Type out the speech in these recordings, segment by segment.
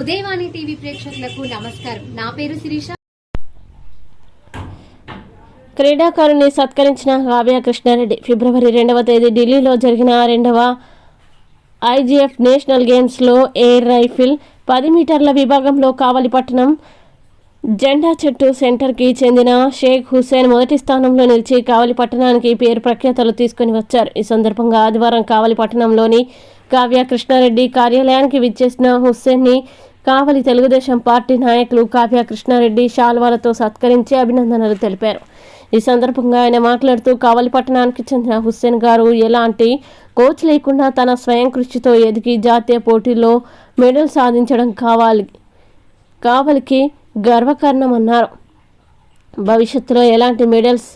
Udayavani TV ప్రేక్షకులకు నమస్కారం. నా పేరు శిరీష. క్రీడాకారుని సత్కరించిన కావ్య కృష్ణారెడ్డి. ఫిబ్రవరి రెండవ తేదీ ఢిల్లీలో జరిగిన రెండవ ఐజీఎఫ్ నేషనల్ గేమ్స్లో ఎయిర్ రైఫిల్ పది మీటర్ల విభాగంలో కావలిపట్టణం జెండా చెట్టు సెంటర్కి చెందిన షేక్ హుసేన్ మొదటి స్థానంలో నిలిచి కావలి పట్టణానికి పేరు ప్రఖ్యాతలు తీసుకుని వచ్చారు. ఈ సందర్భంగా ఆదివారం కావలిపట్టణంలోని కావ్య కృష్ణారెడ్డి కార్యాలయానికి విచ్చేసిన హుస్సేన్ని కావలి తెలుగుదేశం పార్టీ నాయకులు కావ్య కృష్ణారెడ్డి శాల్వాలతో సత్కరించి అభినందనలు తెలిపారు. ఈ సందర్భంగా ఆయన మాట్లాడుతూ కావలి పట్టణానికి చెందిన హుస్సేన్ గారు ఎలాంటి కోచ్ లేకుండా తన స్వయం కృషితో ఎదిగి జాతీయ పోటీల్లో మెడల్ సాధించడం కావాలి కావలికి గర్వకారణమన్నారు. భవిష్యత్తులో ఎలాంటి మెడల్స్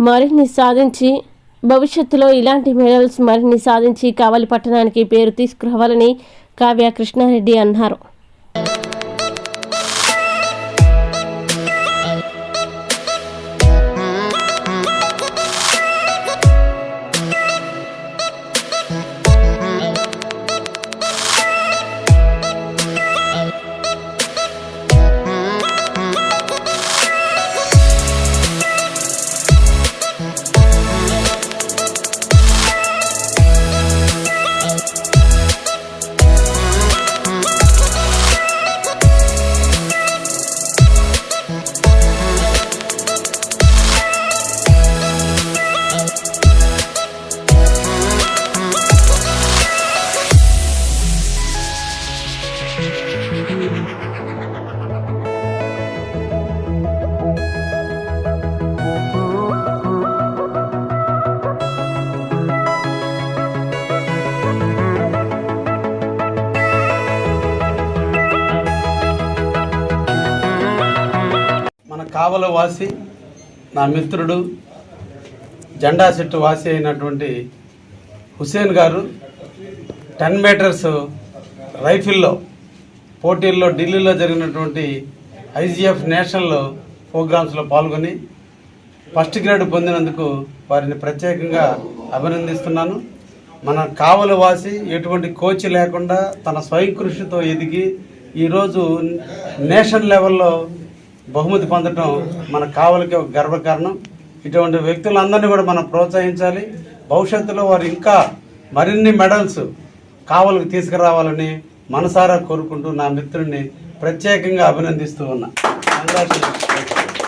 మరిన్ని సాధించి భవిష్యత్తులో ఇలాంటి మెడల్స్ మరిన్ని సాధించి కావలి పట్టణానికి పేరు తీసుకురావాలని కావ్య కృష్ణారెడ్డి అన్నారు. కావల వాసి నా మిత్రుడు జెండా చెట్టు వాసి అయినటువంటి హుసేన్ గారు టెన్ మీటర్స్ రైఫిల్లో పోటీల్లో ఢిల్లీలో జరిగినటువంటి ఐజీఎఫ్ నేషనల్ ప్రోగ్రామ్స్లో పాల్గొని ఫస్ట్ గ్రేడ్ పొందినందుకు వారిని ప్రత్యేకంగా అభినందిస్తున్నాను. మన కావలి వాసి ఎటువంటి కోచ్ లేకుండా తన స్వయం కృషితో ఎదిగి ఈరోజు నేషన్ లెవెల్లో బహుమతి పొందడం మన కావలికి ఒక గర్వకారణం. ఇటువంటి వ్యక్తులందరినీ కూడా మనం ప్రోత్సహించాలి. భవిష్యత్తులో వారు ఇంకా మరిన్ని మెడల్స్ కావలకు తీసుకురావాలని మనసారా కోరుకుంటూ నా మిత్రుడిని ప్రత్యేకంగా అభినందిస్తూ ఉన్నా.